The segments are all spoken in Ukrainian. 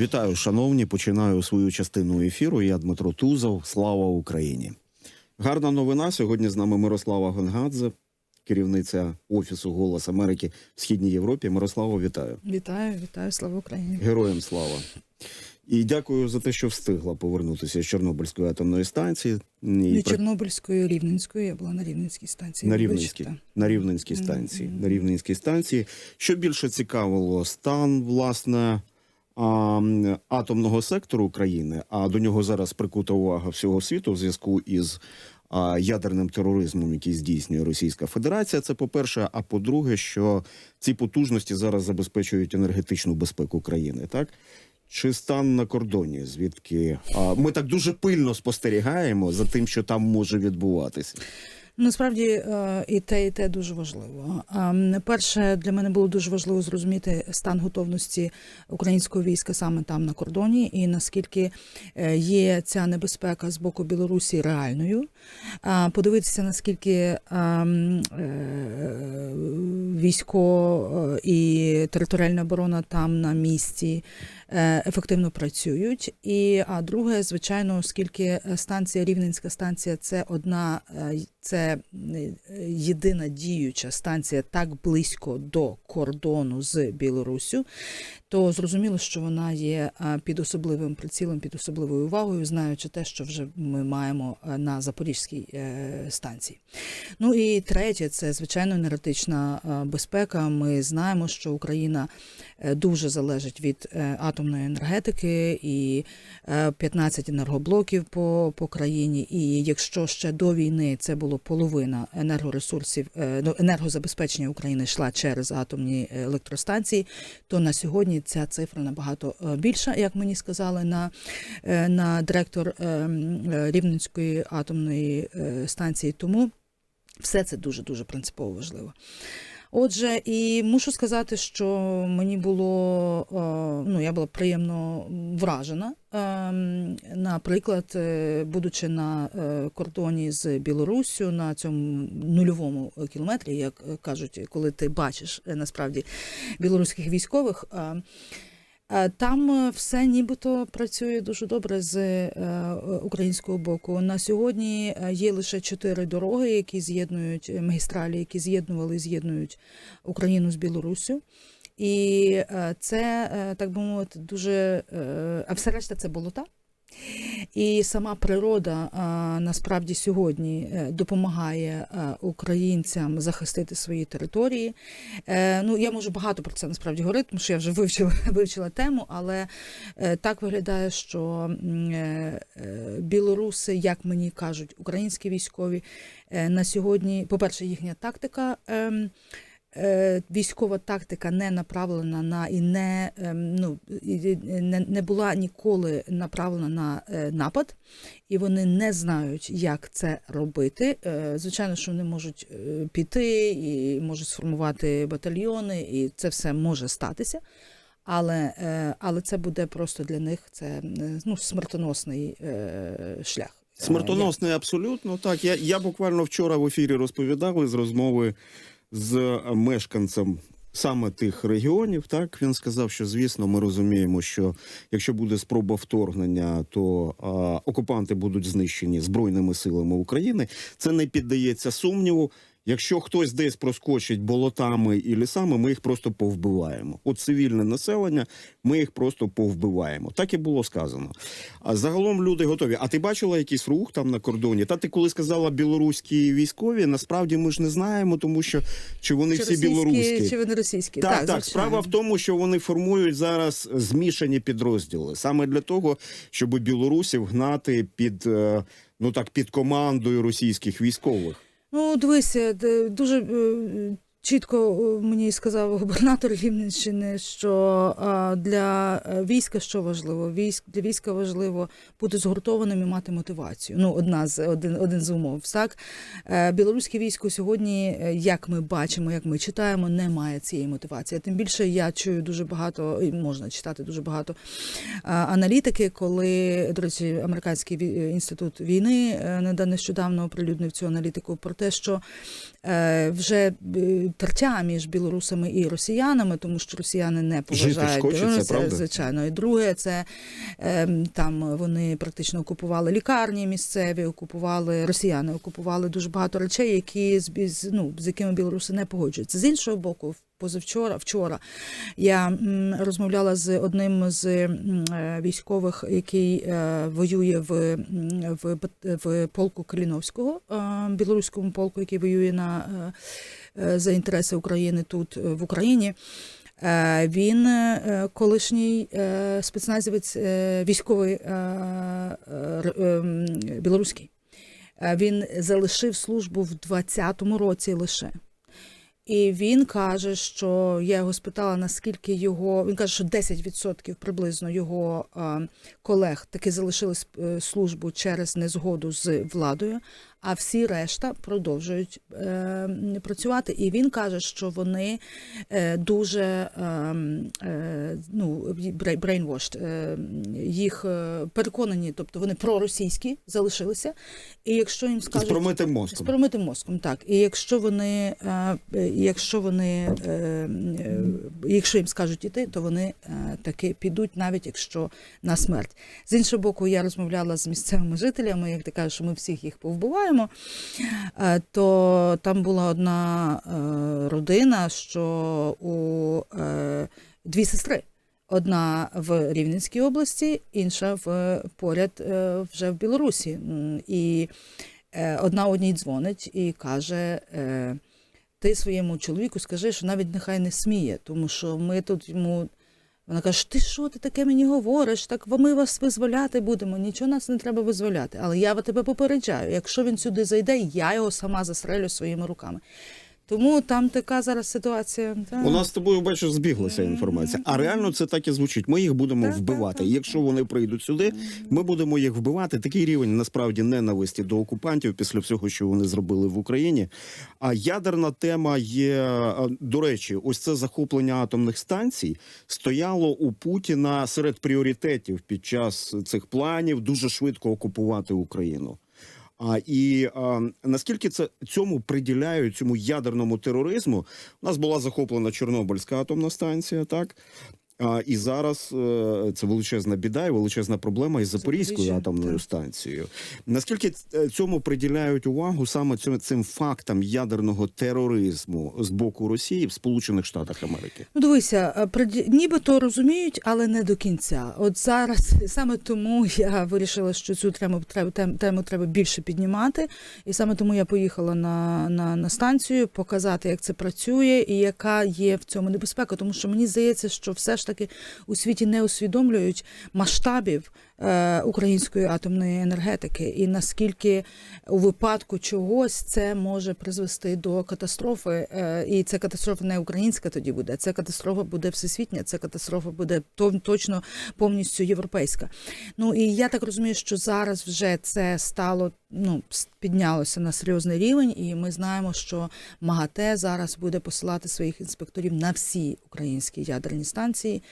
Вітаю, шановні. Починаю свою частину ефіру. Я Дмитро Тузов. Слава Україні. Гарна новина. Сьогодні з нами Мирослава Гонгадзе, керівниця Офісу Голос Америки в Східній Європі. Мирослава, вітаю. Вітаю, вітаю, слава Україні. Героям слава. І дякую за те, що встигла повернутися з Чорнобильської атомної станції. При- Чорнобильської Рівненської, я була на Рівненській станції. на. Рівненській, на Рівненській станції. Мгм. На Рівненській станції. Що більше цікавило, стан власне атомного сектору України, а до нього зараз прикута увага всього світу в зв'язку із ядерним тероризмом, який здійснює Російська Федерація. Це по-перше. А по-друге, що ці потужності зараз забезпечують енергетичну безпеку країни, так? Чи стан на кордоні, звідки ми так дуже пильно спостерігаємо за тим, що там може відбуватися? Насправді е, і те, і те дуже важливо. Ем, Перше, для мене було дуже важливо зрозуміти стан готовності українського війська саме там на кордоні, і наскільки е, є ця небезпека з боку Білорусі реальною. Подивитися, наскільки ем, е, військо е, і територіальна оборона там на місці е, ефективно працюють. І а друге, звичайно, оскільки станція Рівненська станція це одна, е, це е, єдина діюча станція так близько до кордону з Білоруссю, то зрозуміло, що вона є під особливим прицілом, під особливою увагою, знаючи те, що вже ми маємо е, на Запорізькій е, станції. Ну і третє, це звичайно енергетична е, безпека. Ми знаємо, що Україна дуже залежить від атомної енергетики і е, 15 енергоблоків по, по країні. І якщо ще до війни це було половина енергоресурсів, ну, енергозабезпечення України йшла через атомні електростанції, то на сьогодні ця цифра набагато е, більша, як мені сказали на, е, на директор е, Рівненської атомної станції. Тому все це дуже дуже принципово важливо. Отже, і мушу сказати, що мені було е, ну я була приємно вражена. Ем, Наприклад, е, будучи на е, кордоні з Білоруссю на цьому нульовому кілометрі, як кажуть, коли ти бачиш насправді білоруських військових. Е, Там е, все нібито працює дуже добре з е, українського боку. На сьогодні є лише чотири дороги, які з'єднують магістралі, які з'єднували, і з'єднують Україну з Білоруссю. І це, так би мовити, дуже а все решта це болота. І сама природа насправді сьогодні е, допомагає а, українцям захистити свої території. Е, ну, я можу багато про це насправді говорити, тому що я вже вивчила, вивчила тему, але е, так виглядає, що е, е, білоруси, як мені кажуть, українські військові е, на сьогодні, по-перше, їхня тактика. Е, Військова тактика не направлена на і не, ем, ну, не, не була ніколи направлена на е, напад, і вони не знають, як це робити. Е, Звичайно, що вони можуть піти і можуть сформувати батальйони, і це все може статися. Але, але це буде просто для них це ну, смертоносний шлях. Смертоносний абсолютно так. Я, я буквально вчора в ефірі розповідав із розмови з мешканцем саме тих регіонів. Так він сказав, що звісно, ми розуміємо, що якщо буде спроба вторгнення, то а, окупанти будуть знищені збройними силами України. Це не піддається сумніву. Якщо хтось десь проскочить болотами і лісами, ми їх просто повбиваємо. От цивільне населення, ми їх просто повбиваємо. Так і було сказано. А загалом люди готові. А ти бачила якийсь рух там на кордоні? Та ти коли сказала білоруські військові, насправді ми ж не знаємо, тому що чи вони Чи всі російські, білоруські. чи вони російські? Так, так, звичайно. справа в тому, що вони формують зараз змішані підрозділи саме для того, щоб білорусів гнати під е, ну так під командою російських військових. Ну, дивися, дуже е, чітко е, мені сказав губернатор Рівненщини, що а, для е, війська що важливо? Військ для війська важливо бути згуртованим і мати мотивацію. Ну, одна з один, один з умов. Так Е, білоруське військо сьогодні, е, як ми бачимо, як ми читаємо, не має цієї мотивації. Тим більше я чую дуже багато, і можна читати дуже багато аналітики, коли, до речі, американський інститут війни е, неда- нещодавно оприлюднив цю аналітику про те, що е, вже е, тертя між білорусами і росіянами, тому що росіяни не поважають білорусів, звичайно. І друге, це ем, там вони практично окупували лікарні місцеві, окупували росіяни, окупували дуже багато речей, які ну, з якими білоруси не погоджуються. З іншого боку, позавчора, вчора я розмовляла з одним з е, військових, який е, воює в, в, в полку Каліновського, е, білоруському полку, який воює на, за інтереси України тут в Україні. Він колишній спецназівець військовий білоруський. Він залишив службу в 20-му році лише. І він каже, що я його спитала, наскільки його. Він каже, що 10% приблизно його е, колег таки залишили е, службу через незгоду з владою, а всі решта продовжують е, працювати. І він каже, що вони е, дуже е, е, ну, brainwashed, е, їх е, переконані, тобто вони проросійські залишилися. І якщо їм З скажуть промитим з мозком. промитим мозком, так. І якщо вони, е, е, якщо вони, е, е, якщо їм скажуть іти, то вони е, таки підуть, навіть якщо на смерть. З іншого боку, я розмовляла з місцевими жителями, як ти кажеш, що ми всіх їх повбиваємо. Е, То там була одна е, родина, що у е, дві сестри. Одна в Рівненській області, інша в поряд вже в Білорусі. І одна одній дзвонить і каже: ти своєму чоловіку скажи, що навіть нехай не сміє, тому що ми тут йому. Вона каже, ти що ти таке мені говориш? Так ми вас визволяти будемо. Нічого нас не треба визволяти. Але я тебе попереджаю, якщо він сюди зайде, я його сама застрелю своїми руками. Тому там така зараз ситуація. та. У нас з тобою бачиш збіглася інформація. А реально це так і звучить. Ми їх будемо Так, вбивати. так, І якщо вони прийдуть сюди, ми будемо їх вбивати. Такий рівень насправді ненависті до окупантів після всього, що вони зробили в Україні. А ядерна тема є до речі, ось це захоплення атомних станцій стояло у Путіна серед пріоритетів під час цих планів дуже швидко окупувати Україну. А і а, наскільки це цьому приділяють цьому ядерному тероризму? У нас була захоплена Чорнобильська атомна станція, так. А, і зараз е, це величезна біда і величезна проблема із Запорізькою атомною так. станцією. Наскільки цьому приділяють увагу саме цим, цим фактам ядерного тероризму з боку Росії в Сполучених Штатах Америки? Ну, дивися, е, нібито розуміють, але не до кінця. От зараз саме тому я вирішила, що цю тему треба тему треба більше піднімати, і саме тому я поїхала на, на, на станцію показати, як це працює і яка є в цьому небезпека. Тому що мені здається, що все ж таки у світі не усвідомлюють масштабів української атомної енергетики, і наскільки у випадку чогось це може призвести до катастрофи. Е, і це катастрофа не українська тоді буде. Це катастрофа буде всесвітня, це катастрофа буде точно повністю європейська. Ну і я так розумію, що зараз вже це стало ну піднялося на серйозний рівень, і ми знаємо, що МАГАТЕ зараз буде посилати своїх інспекторів на всі українські ядерні станції.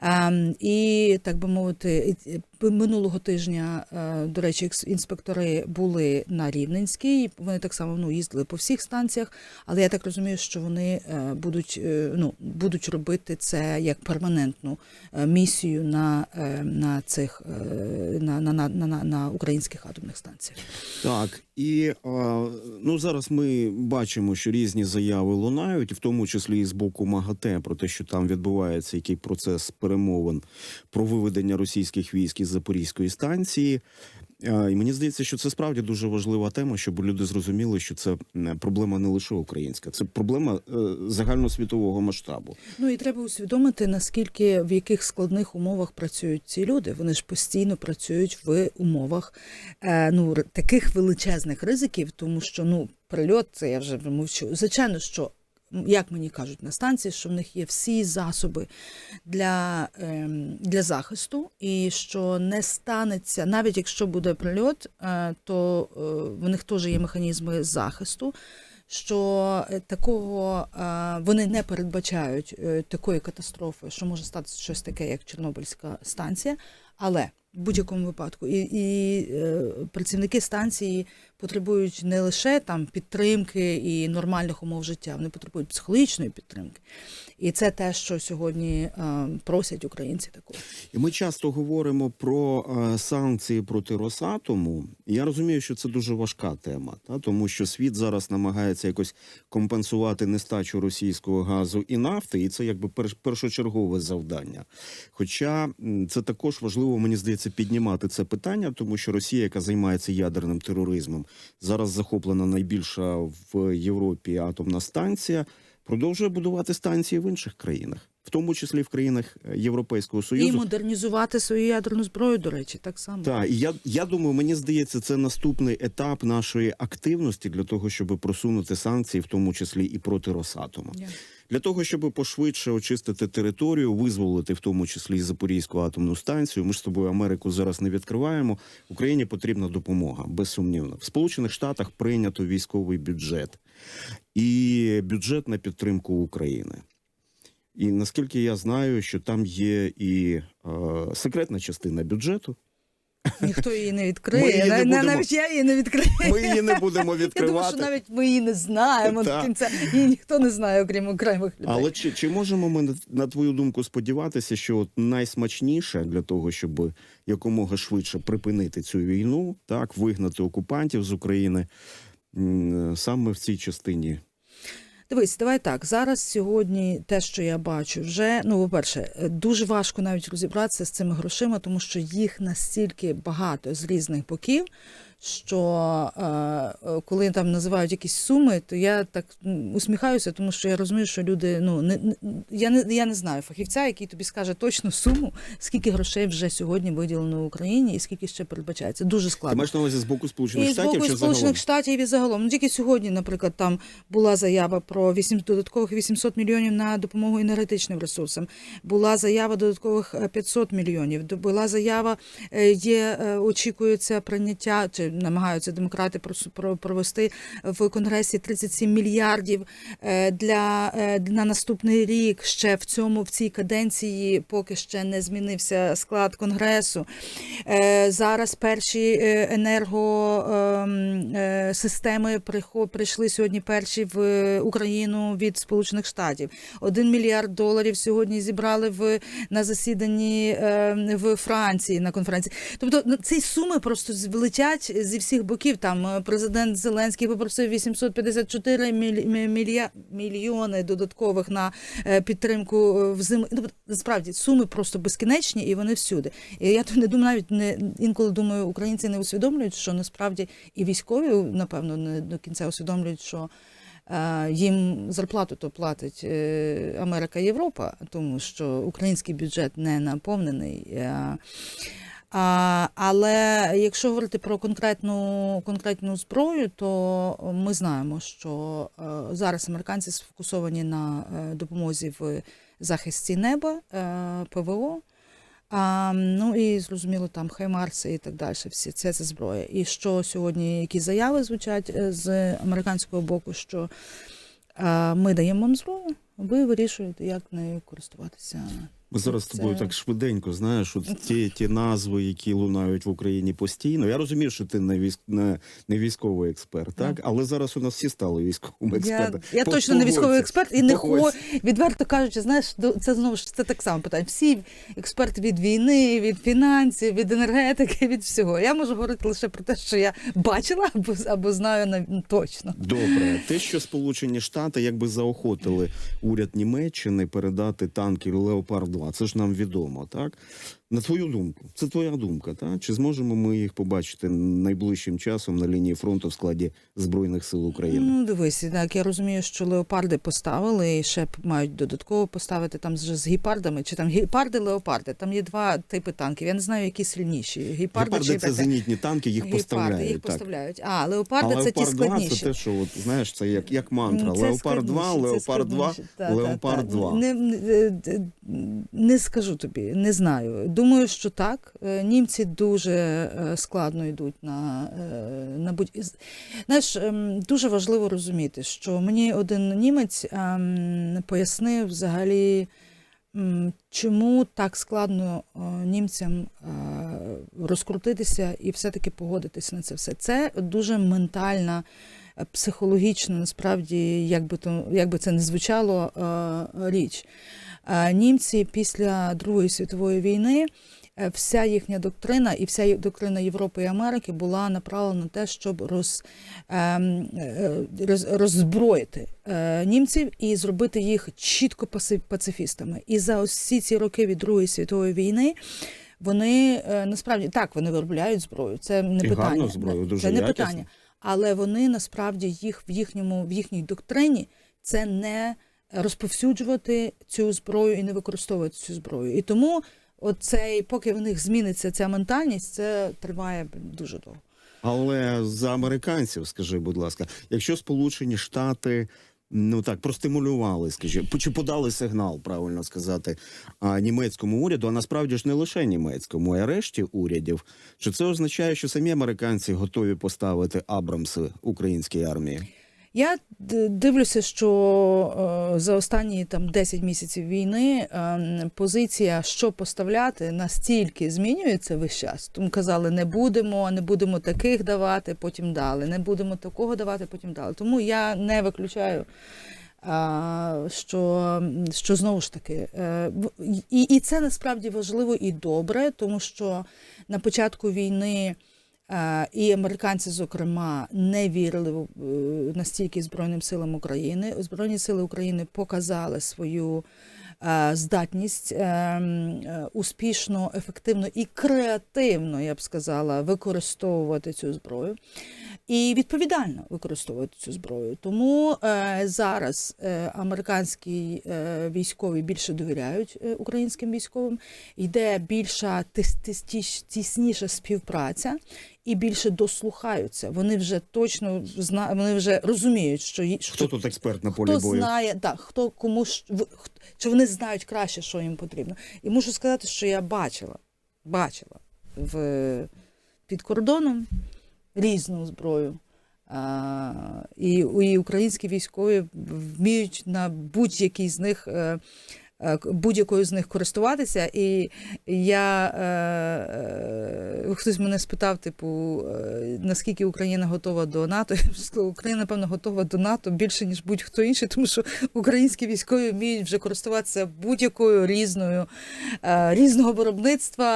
Ем, і так би мовити, минулого тижня, е, до речі, інспектори були на Рівненській. Вони так само ну, їздили по всіх станціях, але я так розумію, що вони е, будуть, е, ну, будуть робити це як перманентну місію на, на цих на, на, на, на, на українських атомних станціях. Так, і ну зараз ми бачимо, що різні заяви лунають, в тому числі і з боку МАГАТЕ, про те, що там відбувається який процес перемовин про виведення російських військ із Запорізької станції. А, І мені здається, що це справді дуже важлива тема, щоб люди зрозуміли, що це проблема не лише українська, це проблема е, загальносвітового масштабу. Ну і треба усвідомити, наскільки в яких складних умовах працюють ці люди. Вони ж постійно працюють в умовах е, ну, таких величезних ризиків, тому що ну, прильот, це я вже мовчу. Звичайно, що. Як мені кажуть на станції, що в них є всі засоби для, ем, для захисту, і що не станеться, навіть якщо буде прильот, е, то е, в них теж є механізми захисту що е, такого вони не передбачають такої катастрофи, що може статися щось таке, як Чорнобильська станція, але в будь-якому випадку і, і працівники станції потребують не лише там підтримки і нормальних умов життя, вони потребують психологічної підтримки. І це те, що сьогодні е, просять українці такого. І ми часто говоримо про е, санкції проти Росатому. Я розумію, що це дуже важка тема, та тому що світ зараз намагається якось компенсувати нестачу російського газу і нафти, і це якби перш- першочергове завдання. Хоча це також важливо, мені здається, піднімати це питання, тому що Росія, яка займається ядерним тероризмом, зараз захоплена найбільша в Європі атомна станція. Продовжує будувати станції в інших країнах, в тому числі в країнах е, Європейського І модернізувати свою ядерну зброю, до речі, так само. Так, і я, я думаю, мені здається, це наступний етап нашої активності для того, щоб просунути санкції, в тому числі і проти Росатома. Я- Для того, щоб пошвидше очистити територію, визволити в тому числі і Запорізьку атомну станцію. Ми ж з тобою Америку зараз не відкриваємо. Україні потрібна допомога, безсумнівно. В Сполучених Штатах прийнято військовий бюджет і бюджет на підтримку України. І наскільки я знаю, що там є і е, секретна частина бюджету. Ніхто її не відкриє. її не будемо- Навіть я її не відкрию. Ми її не будемо Я думаю, що навіть ми її не знаємо до кінця. Її ніхто не знає, окрім окремих людей. Але чи, чи можемо ми на твою думку сподіватися, що от найсмачніше для того, щоб якомога швидше припинити цю війну, так вигнати окупантів з України саме в цій частині? Дивись, давай так. Зараз сьогодні те, що я бачу, вже ну, по-перше, е, дуже важко навіть розібратися з цими грошима, тому що їх настільки багато з різних боків. Що е, е, коли там називають якісь суми, то я так усміхаюся, тому що я розумію, що люди ну не, я не я не знаю фахівця, який тобі скаже точну суму, скільки грошей вже сьогодні виділено Україні і скільки ще передбачається. Дуже Ти складно. маєш на увазі з боку Сполучених І з Штатів боку чи Сполучених загалом? Штатів і загалом. Ну, тільки сьогодні, наприклад, там була заява про 8, додаткових 800 мільйонів на допомогу енергетичним ресурсам. Була заява додаткових е, 500 мільйонів. Д- Була заява, е, є, е, очікується прийняття, чи намагаються демократи провести в Конгресі 37 мільярдів е, для, е, на наступний рік. Ще в цьому, в цій каденції, поки ще не змінився склад Конгресу. Е, Зараз перші енергосистеми прийшли сьогодні перші в Україну від Сполучених Штатів. Один мільярд доларів сьогодні зібрали в на засіданні е, в Франції на конференції. Тобто ну, ці суми просто з- летять зі всіх боків. Там е, президент Зеленський попросив 854 міль- мі- мілья- мільйони додаткових на е, підтримку е, в зим. Ну, Насправді суми просто безкінечні і вони всюди. І я не думаю, навіть не інколи думаю, українці не усвідомлюють, що насправді і військові, напевно, не до кінця усвідомлюють, що. Їм зарплату то платить Америка Європа, тому що український бюджет не наповнений. А, але якщо говорити про конкретну, конкретну зброю, то ми знаємо, що е, зараз американці сфокусовані на е, допомозі в захисті неба, е, ПВО. А, ну і зрозуміло, там Хаймарси і так далі. Всі це, це зброя. І що сьогодні, які заяви звучать з американського боку, що е, ми даємо вам зброю, ви вирішуєте, як нею користуватися. Ми зараз з Це- тобою так швиденько знаєш, от ті, ті назви, які лунають в Україні постійно. Я розумію, що ти не військ не, не військовий експерт, так але зараз у нас всі стали військовими експертами. я По- точно не військовий експерт і не хо відверто кажучи, знаєш, це знову ж це так само питання. Всі експерти від війни, від фінансів, від енергетики, від всього. Я можу говорити лише про те, що я бачила або, або знаю на ну, точно. Добре, те, що Сполучені Штати якби заохотили уряд Німеччини передати танки Леопард 2 це ж нам відомо, так? На твою думку, це твоя думка, так? Чи зможемо ми їх побачити найближчим часом на лінії фронту в складі Збройних сил України? Ну, дивись, так я розумію, що леопарди поставили і ще мають додатково поставити там з гепардами, чи там гепарди, леопарди. Там є два типи танків. Я не знаю, які сильніші. Гепарди, Гепарди чи це зенітні танки, їх Гепарди, поставляють. їх так. поставляють. А, леопарди а це ті Леопард 2 складніші. це те, що от, знаєш, це як, як мантра. Це Леопард 2, Леопард 2. Та, та, Леопард та. 2. Не, не, е, не скажу тобі, не знаю. Думаю, що так. Е, Німці дуже е, складно йдуть на, е, на будь. Знаєш, ем, дуже важливо розуміти, що мені один німець ем, пояснив взагалі. Чому так складно німцям розкрутитися і все-таки погодитися на це все. Це дуже ментальна, психологічна, насправді, як би то як би це не звучало, е, річ. Е, Німці після Другої світової війни. е, Вся їхня доктрина і вся доктрина Європи і Америки була направлена на те, щоб роз, ем, роз, роззброїти німців і зробити їх чітко пацифістами. І за всі ці роки від Другої світової війни вони насправді так вони виробляють зброю. Це не І питання. зброю, дуже це не якісну. питання. Але вони насправді їх в їхньому в їхній доктрині це не розповсюджувати цю зброю і не використовувати цю зброю. І тому оцей, поки в них зміниться ця ментальність, це триває дуже довго. Але за американців, скажи, будь ласка, якщо Сполучені Штати. Ну так простимулювали, скажімо, чи подали сигнал, правильно сказати, німецькому уряду, а насправді ж не лише німецькому, а решті урядів. Що це означає, що самі американці готові поставити Абрамси українській армії? Я дивлюся, що е, за останні там 10 місяців війни е, позиція, що поставляти, настільки змінюється весь час. Тому казали, не будемо, не будемо таких давати, потім дали, не будемо такого давати, потім дали. Тому я не виключаю. Що, що знову ж таки, е, і, і це насправді важливо і добре, тому що на початку війни І американці, зокрема, не вірили е, настільки Збройним силам України. Збройні сили України показали свою е, здатність е, м, е, успішно, ефективно і креативно, я б сказала, використовувати цю зброю і відповідально використовувати цю зброю. Тому е, зараз е, американські е, військові більше довіряють е, українським військовим, йде більша тісніша співпраця і більше дослухаються. Вони вже точно зна... вони вже розуміють, що, Хто тут експерт на полі хто бою? знає, так, хто кому чи вони знають краще, що їм потрібно. І мушу сказати, що я бачила, бачила в, під кордоном різну зброю. А, і, і українські військові вміють на будь-який з них. е, е, Будь-якою з них користуватися, і я е, е, хтось мене спитав, типу, е, наскільки Україна готова до НАТО. Я сказала, Україна, напевно, готова до НАТО більше, ніж будь-хто інший, тому що українські військові вміють вже користуватися будь-якою різною е, різного виробництва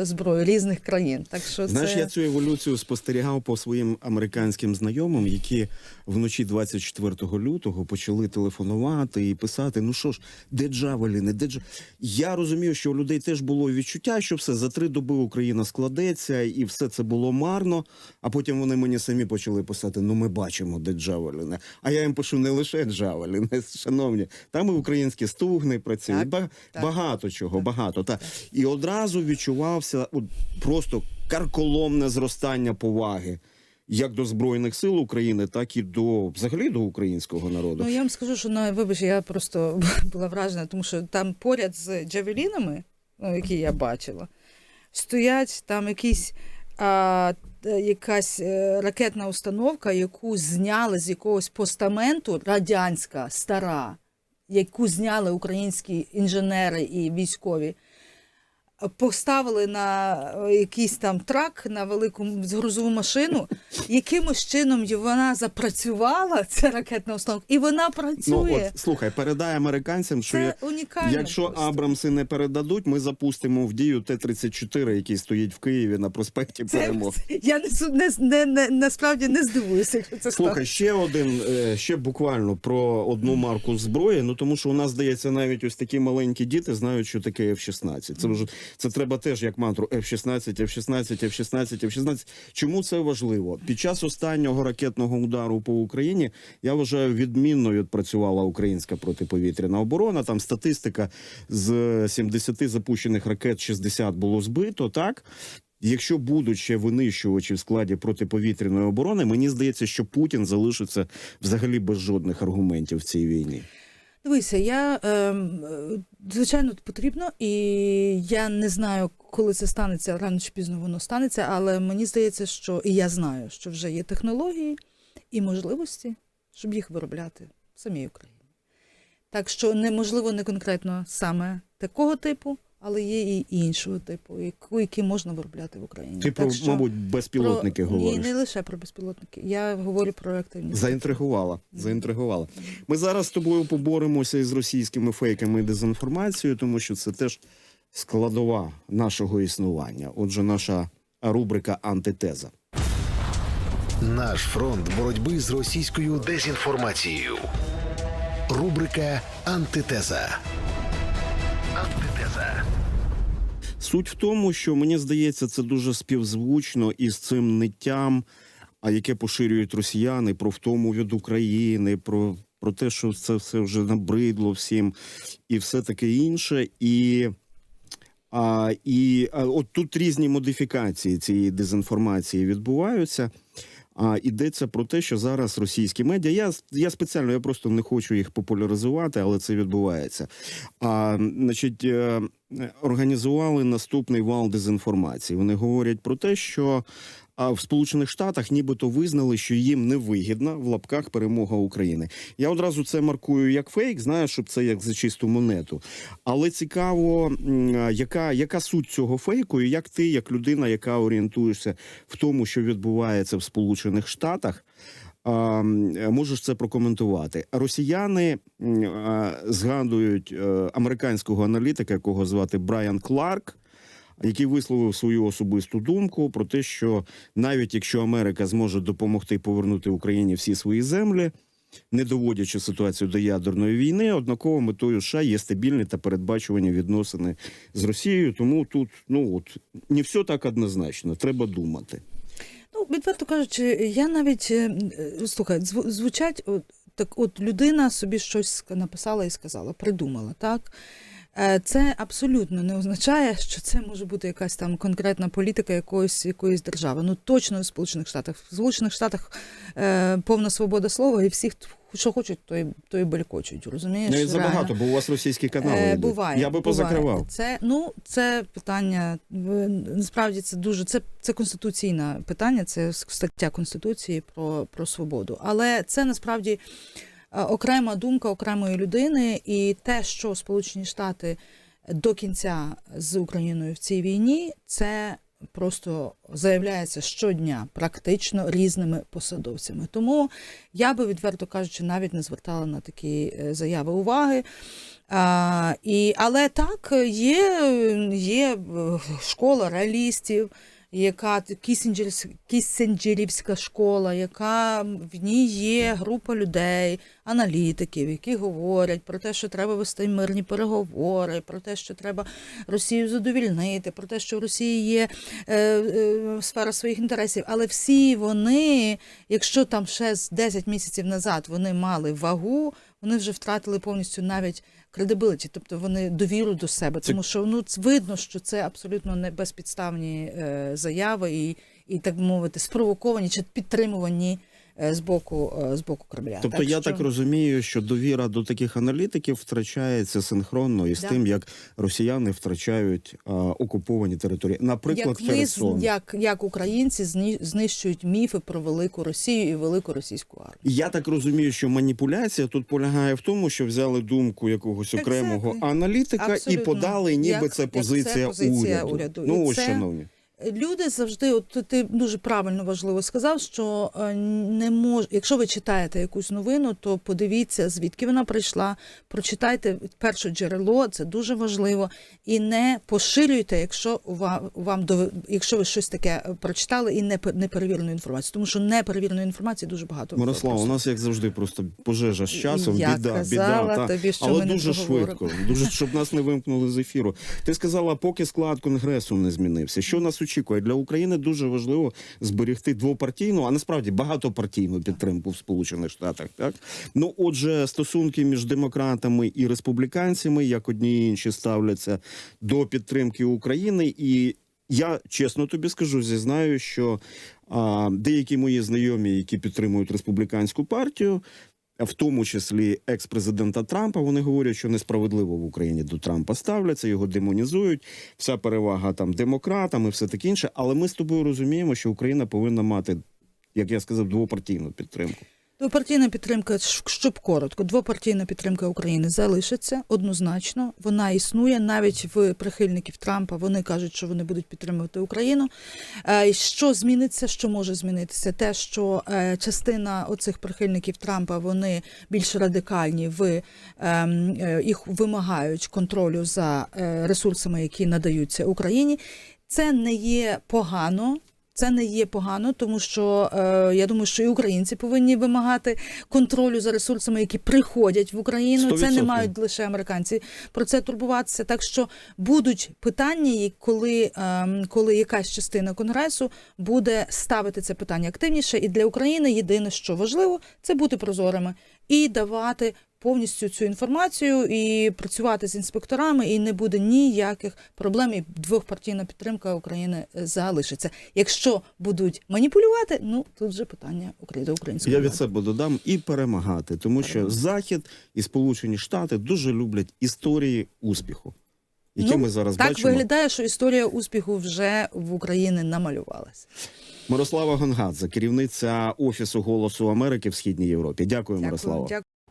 е, зброї різних країн. Так що Знаєш, це я цю еволюцію спостерігав по своїм американським знайомим, які вночі 24 лютого почали телефонувати і писати: ну що ж, де Джавеліни, де Дж... Я розумію, що у людей теж було відчуття, що все за три доби Україна складеться, і все це було марно. А потім вони мені самі почали писати: ну ми бачимо, де Джавеліни. А я їм пишу не лише Джавеліни, шановні, там і українські стугни працюють. Так, Ба- так. Багато чого, багато. Так. І одразу відчувався от, просто карколомне зростання поваги. Як до Збройних сил України, так і до взагалі до українського народу. Ну я вам скажу, що на вибач, я просто була вражена, тому що там поряд з джавелінами, ну, які я бачила, стоять там якісь. А, якась е, ракетна установка, яку зняли з якогось постаменту радянська стара, яку зняли українські інженери і військові, поставили на е, якийсь там трак, на велику грузову машину. Якимось чином вона запрацювала, ця ракетна установка, і вона Ну от слухай, передай американцям, що Це я, якщо просто. Абрамси не передадуть, ми запустимо в дію Т-34, який стоїть в Києві на проспекті Це, Перемог. я не, не, не, насправді не здивуюся, якщо це Слухай, ще один, е, ще буквально про одну марку зброї. Ну тому що у нас здається, навіть ось такі маленькі діти знають, що таке F-16. Це вже це треба теж як мантру F-16, F-16, F-16, F-16. Чому це важливо? Під час останнього ракетного удару по Україні я вважаю, відмінно відпрацювала українська протиповітряна оборона. Там статистика з 70 запущених ракет 60 було збито, так. Якщо будуть ще винищувачі в складі протиповітряної оборони, мені здається, що Путін залишиться взагалі без жодних аргументів в цій війні. Дивися, я ем, е, звичайно потрібно, і я не знаю, коли це станеться, рано чи пізно воно станеться, але мені здається, що і я знаю, що вже є технології і можливості, щоб їх виробляти в самій Україні. Так що неможливо не конкретно саме такого типу, але є і іншого типу, яку- які можна виробляти в Україні. Ти про, що мабуть, безпілотники про... говориш. Ні, не лише про безпілотники. Я говорю про активність. Заінтригувала. Заінтригувала. Ми зараз з тобою поборемося із російськими фейками і дезінформацією, тому що це теж складова нашого існування. Отже, наша рубрика антитеза. Наш фронт боротьби з російською дезінформацією. Рубрика Антитеза. Антитеза. Суть в тому, що мені здається, це дуже співзвучно із цим ниттям, а яке поширюють росіяни про втому від України, про, про те, що це все вже набридло всім, і все таке інше. І, а, і а, от тут різні модифікації цієї дезінформації відбуваються. А йдеться про те, що зараз російські медіа. Я я спеціально я просто не хочу їх популяризувати, але це відбувається. А значить, е, організували наступний вал дезінформації. Вони говорять про те, що а в Сполучених Штатах нібито визнали, що їм невигідна в лапках перемога України. Я одразу це маркую як фейк, знаю, щоб це як за чисту монету. Але цікаво, яка, яка суть цього фейку, і як ти, як людина, яка орієнтуєшся в тому, що відбувається в Сполучених Штатах. Можеш це прокоментувати. Росіяни згадують е, американського аналітика, якого звати Брайан Кларк, який висловив свою особисту думку про те, що навіть якщо Америка зможе допомогти повернути Україні всі свої землі, не доводячи ситуацію до ядерної війни, однаково метою США є стабільні та передбачувані відносини з Росією. Тому тут ну от не все так однозначно, треба думати. Ну, відверто кажучи, я навіть е, слухай, звучать от, так, от людина собі щось написала і сказала, придумала, так? Е, Це абсолютно не означає, що це може бути якась там конкретна політика якоїсь якоїсь держави. Ну точно в Сполучених Штатах. В Сполучених Штатах е, повна свобода слова, і всі, хто- що хочуть, то і, то і белькочуть. Розумієш? Не Реально. забагато, бо у вас російські канали. Е, буває, Я би буває. позакривав. Це ну це питання. Насправді це дуже це, це конституційне питання, це стаття конституції про, про свободу. Але це насправді окрема думка окремої людини, і те, що Сполучені Штати до кінця з Україною в цій війні, це. Просто заявляється щодня практично різними посадовцями. Тому я би відверто кажучи, навіть не звертала на такі е, заяви уваги. А, і, але так, є, є е, школа реалістів, яка Кісінджерівська школа, яка в ній є група людей, аналітиків, які говорять про те, що треба вести мирні переговори, про те, що треба Росію задовільнити, про те, що в Росії є е, е, сфера своїх інтересів. Але всі вони, якщо там ще з 10 місяців назад вони мали вагу, вони вже втратили повністю навіть кредибиліті, тобто вони довіру до себе, тому що ну видно, що це абсолютно не безпідставні е, заяви і, і так би мовити, спровоковані чи підтримувані з боку е, з боку Кремля. Тобто я що- так розумію, що довіра до таких аналітиків втрачається синхронно із Да. тим, як росіяни втрачають а, окуповані території. Наприклад, як, ми, як, як українці зні- знищують міфи про велику Росію і велику російську армію. Я так розумію, що маніпуляція тут полягає в тому, що взяли думку якогось Exactly. окремого аналітика і подали, ніби Як- це як це позиція, позиція уряду. уряду. Ну І ось, це- шановні. Люди завжди, от ти дуже правильно важливо сказав, що е, не мож, якщо ви читаєте якусь новину, то подивіться, звідки вона прийшла, прочитайте перше джерело, це дуже важливо, і не поширюйте, якщо вам, вам якщо ви щось таке прочитали і не пе- неперевірену інформацію, тому що неперевіреної інформації дуже багато. Мирослава, у нас як завжди просто пожежа з часом, Я біда, казала біда. та. тобі, що Але ми дуже проговоримо. швидко, дуже щоб нас не вимкнули з ефіру. Ти сказала, поки склад конгресу не змінився. Що нас очікує? Для України дуже важливо зберегти двопартійну, а насправді багатопартійну підтримку в Сполучених Штатах. Так ну отже, стосунки між демократами і республіканцями, як одні і інші ставляться до підтримки України і. Я чесно тобі скажу, зізнаю, що а, деякі мої знайомі, які підтримують республіканську партію, в тому числі екс-президента Трампа, вони говорять, що несправедливо в Україні до Трампа ставляться, його демонізують. Вся перевага там демократам і все таке інше. Але ми з тобою розуміємо, що Україна повинна мати, як я сказав, двопартійну підтримку. Двопартійна підтримка, щоб коротко, двопартійна підтримка України залишиться однозначно. Вона існує навіть в прихильників Трампа. Вони кажуть, що вони будуть підтримувати Україну. Е, Що зміниться, що може змінитися? Те, що е, частина оцих прихильників Трампа вони більш радикальні в ем, е, їх вимагають контролю за ресурсами, які надаються Україні. Це не є погано. Це не є погано, тому що е, я думаю, що і українці повинні вимагати контролю за ресурсами, які приходять в Україну. Це не мають лише американці про це турбуватися. Так що будуть питання, коли, ем, коли якась частина конгресу буде ставити це питання активніше. І для України єдине, що важливо, це бути прозорими і давати повністю цю інформацію і працювати з інспекторами, і не буде ніяких проблем. І двохпартійна підтримка України залишиться. Якщо будуть маніпулювати, ну тут вже питання України до української Я від себе додам і перемагати, тому що Захід і Сполучені Штати дуже люблять історії успіху, які Ну, ми зараз так бачимо. виглядає, що історія успіху вже в Україні намалювалася. Мирослава Гонгадзе, керівниця офісу Голосу Америки в східній Європі. Дякую, Мирослава. Дякую.